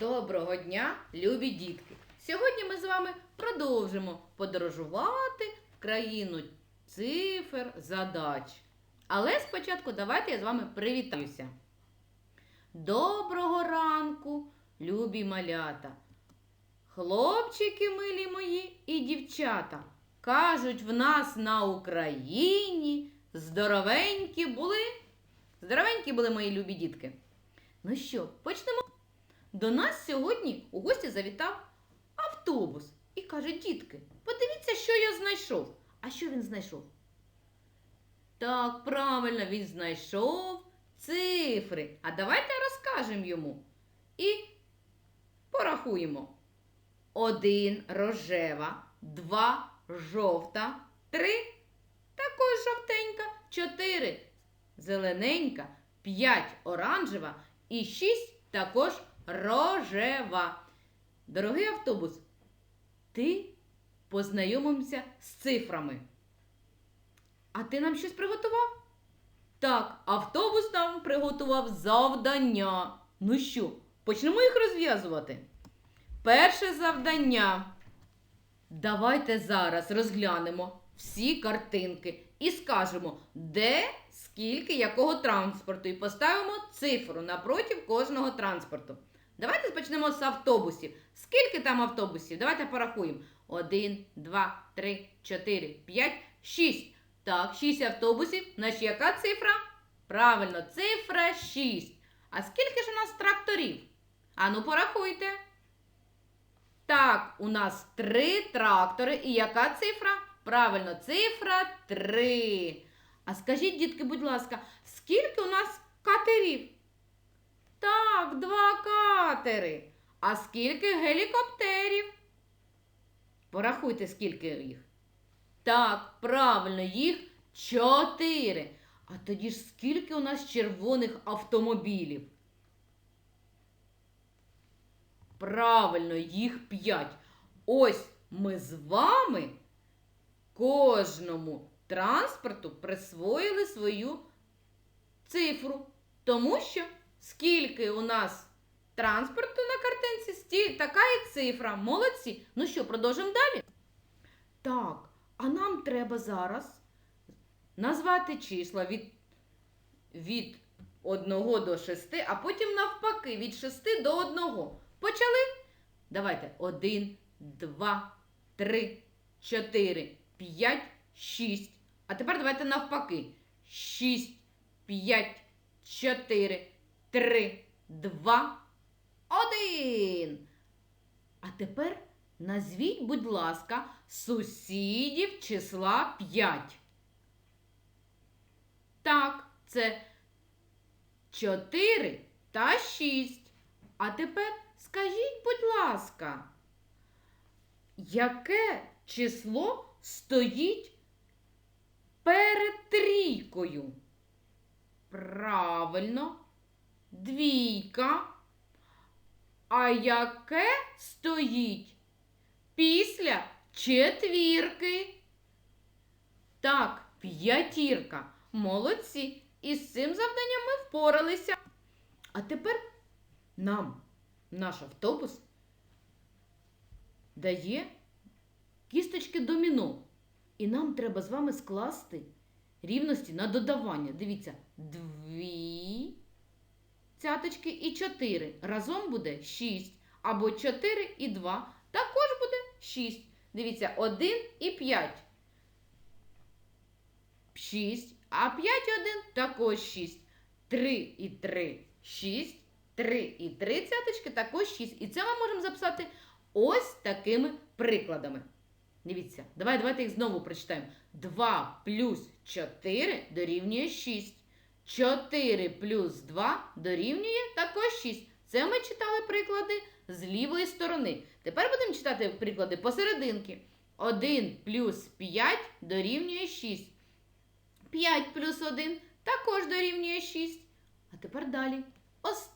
Доброго дня, любі дітки! Сьогодні ми з вами продовжимо подорожувати в країну цифр, задач. Але спочатку давайте я з вами привітаюся. Доброго ранку, любі малята! Хлопчики милі мої і дівчата. Кажуть, в нас на Україні здоровенькі були. Здоровенькі були мої любі дітки. Ну що, почнемо? До нас сьогодні у гості завітав автобус і каже: дітки, подивіться, що я знайшов. А що він знайшов? Так, правильно, він знайшов цифри. А давайте розкажемо йому і порахуємо. Один рожева, два жовта, три також жовтенька, чотири зелененька, п'ять оранжева і шість також рожева. Дорогий автобус, ти познайомимося з цифрами. А ти нам щось приготував? Так, автобус нам приготував завдання. Ну що, почнемо їх розв'язувати. Перше завдання. Давайте зараз розглянемо всі картинки і скажемо, де, скільки, якого транспорту, і поставимо цифру напротив кожного транспорту. Давайте почнемо з автобусів. Скільки там автобусів? Давайте порахуємо. Один, два, три, чотири, п'ять, шість. Так, шість автобусів. Значить, яка цифра? Правильно, цифра 6. А скільки ж у нас тракторів? Ану, порахуйте. Так, у нас три трактори. І яка цифра? Правильно, цифра 3. А скажіть, дітки, будь ласка, скільки у нас катерів? Так, два катери. А скільки гелікоптерів? Порахуйте, скільки їх. Так, правильно, їх чотири. А тоді ж скільки у нас червоних автомобілів? Правильно, їх п'ять. Ось ми з вами кожному транспорту присвоїли свою цифру. Тому що скільки у нас транспорту на картинці, така і цифра. Молодці. Ну що, продовжимо далі? Так, а нам треба зараз назвати числа від, від 1 до 6, а потім навпаки від 6 до 1. Почали? Давайте. 1, 2, 3, 4, 5, 6. А тепер давайте навпаки. 6, 5, 4, 3, 2, 1. А тепер назвіть, будь ласка, сусідів числа 5. Так, це 4 та 6. А тепер скажіть, будь ласка, яке число стоїть перед трійкою? Правильно, двійка. А яке стоїть після четвірки? Так, п'ятірка. Молодці. І з цим завданням ми впоралися. А тепер нам наш автобус дає кісточки доміно. І нам треба з вами скласти рівності на додавання. Дивіться, дві цяточки і чотири. Разом буде шість. Або чотири і два. Також буде шість. Дивіться, один і п'ять. Шість. А п'ять і один також шість. Три і три шість. 3 і 3 цяточки також 6. І це ми можемо записати ось такими прикладами. Дивіться, давай, давайте їх знову прочитаємо. 2 плюс 4 дорівнює 6. 4 плюс 2 дорівнює також 6. Це ми читали приклади з лівої сторони. Тепер будемо читати приклади посерединки. 1 плюс 5 дорівнює 6. 5 плюс 1 також дорівнює 6. А тепер далі. Ос...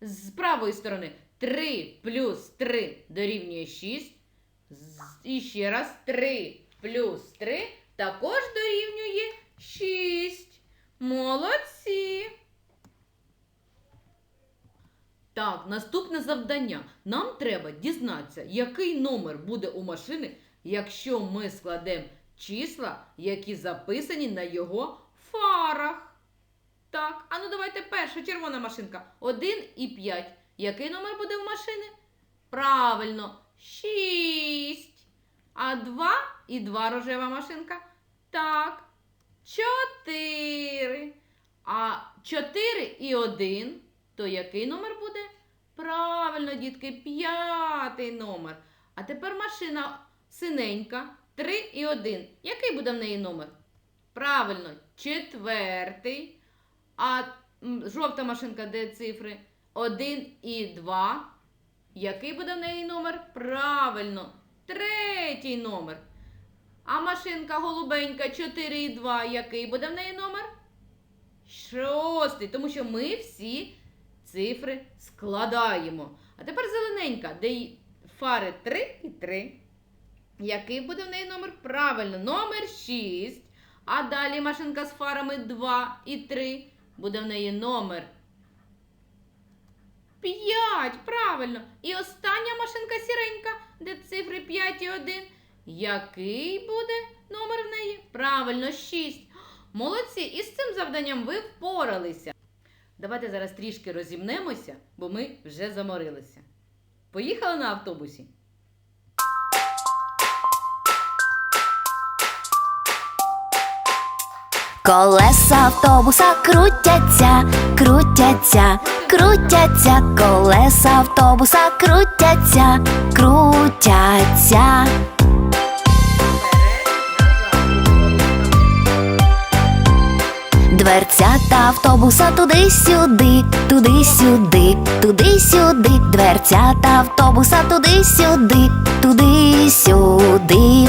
З правої сторони 3 плюс 3 дорівнює 6. І ще раз 3 плюс 3 також дорівнює 6. Молодці. Так, наступне завдання. Нам треба дізнатися, який номер буде у машини, якщо ми складемо числа, які записані на його фарах. Так, а ну давайте перша червона машинка. 1 і 5. Який номер буде в машини? Правильно, 6. А 2 і 2 рожева машинка. Так. 4. А 4 і 1. То який номер буде? Правильно, дітки, п'ятий номер. А тепер машина синенька. 3 і 1. Який буде в неї номер? Правильно, четвертий. А жовта машинка, де цифри? 1 і 2. Який буде в неї номер? Правильно, третій номер. А машинка голубенька 4 і 2. Який буде в неї номер? Шостий. Тому що ми всі цифри складаємо. А тепер зелененька, де фари 3 і 3. Який буде в неї номер? Правильно, номер 6. А далі машинка з фарами 2 і 3. Буде в неї номер 5. Правильно. І остання машинка сіренька, де цифри 5 і 1. Який буде номер в неї? Правильно, 6. Молодці, і з цим завданням ви впоралися. Давайте зараз трішки розімнемося, бо ми вже заморилися. Поїхали на автобусі? Колеса автобуса крутяться, крутяться, крутяться, колеса автобуса крутяться, крутяться. Автобуса туди-сюди, туди-сюди, туди-сюди, дверцята автобуса туди-сюди, туди-сюди.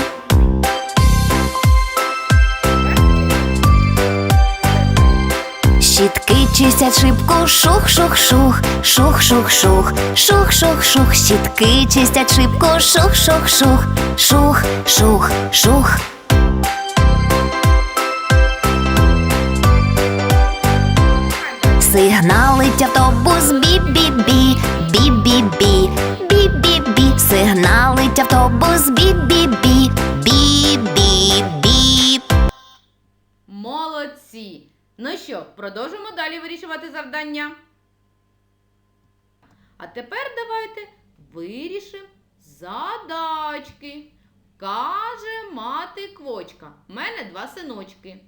Щітки чистять шибку, шух-шух-шух, шух-шух-шух, шух-шух-шух, щітки чистять шибку, шух-шух-шух, шух-шух-шух. Сигналить автобус бі-бі-бі, бі-бі-бі, бі-бі-бі, сигналить автобус бі-бі-бі, бі-бі-бі. Молодці! Ну що, продовжимо далі вирішувати завдання. А тепер давайте вирішимо задачки. Каже мати квочка. У мене два синочки.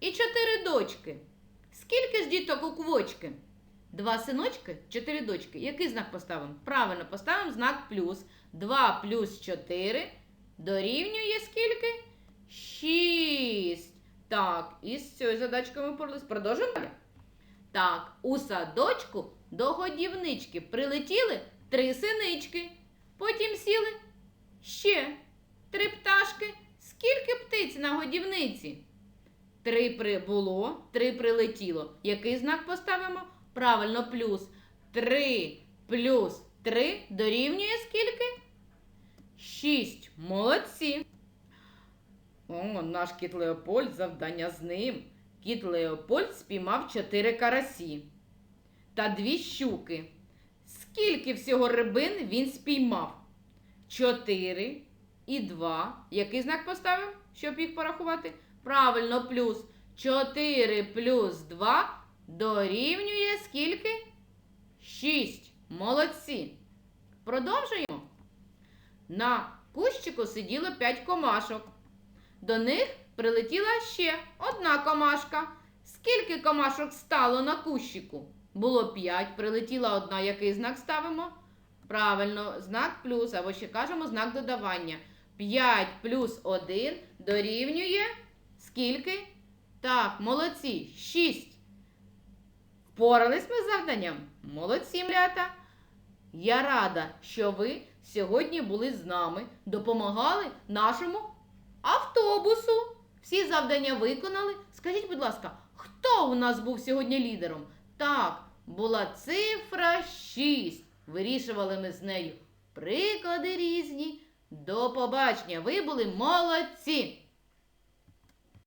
І чотири дочки. Скільки ж діток у квочки? Два синочки, чотири дочки. Який знак поставимо? Правильно, поставимо знак плюс. 2 плюс 4 дорівнює скільки? 6. Так, і з цією задачкою ми порались. Продовжимо? Так, у садочку до годівнички прилетіли три синички. Потім сіли ще три пташки. Скільки птиць на годівниці? Три прибуло, три прилетіло. Який знак поставимо? Правильно, плюс. Три плюс три дорівнює скільки? Шість. Молодці. О, наш кіт Леопольд, завдання з ним. Кіт Леопольд спіймав чотири карасі та дві щуки. Скільки всього рибин він спіймав? Чотири і два. Який знак поставив, щоб їх порахувати? Правильно, плюс 4 плюс 2 дорівнює скільки? 6. Молодці. Продовжуємо. На кущику сиділо 5 комашок. До них прилетіла ще одна комашка. Скільки комашок стало на кущику? Було 5, прилетіла одна. Який знак ставимо? Правильно, знак плюс, або ще кажемо знак додавання. 5 плюс 1 дорівнює скільки? Так, молодці, 6. Впорались ми з завданням? Молодці, млята. Я рада, що ви сьогодні були з нами, допомагали нашому автобусу. Всі завдання виконали. Скажіть, будь ласка, хто у нас був сьогодні лідером? Так, була цифра 6. Вирішували ми з нею приклади різні. До побачення. Ви були молодці!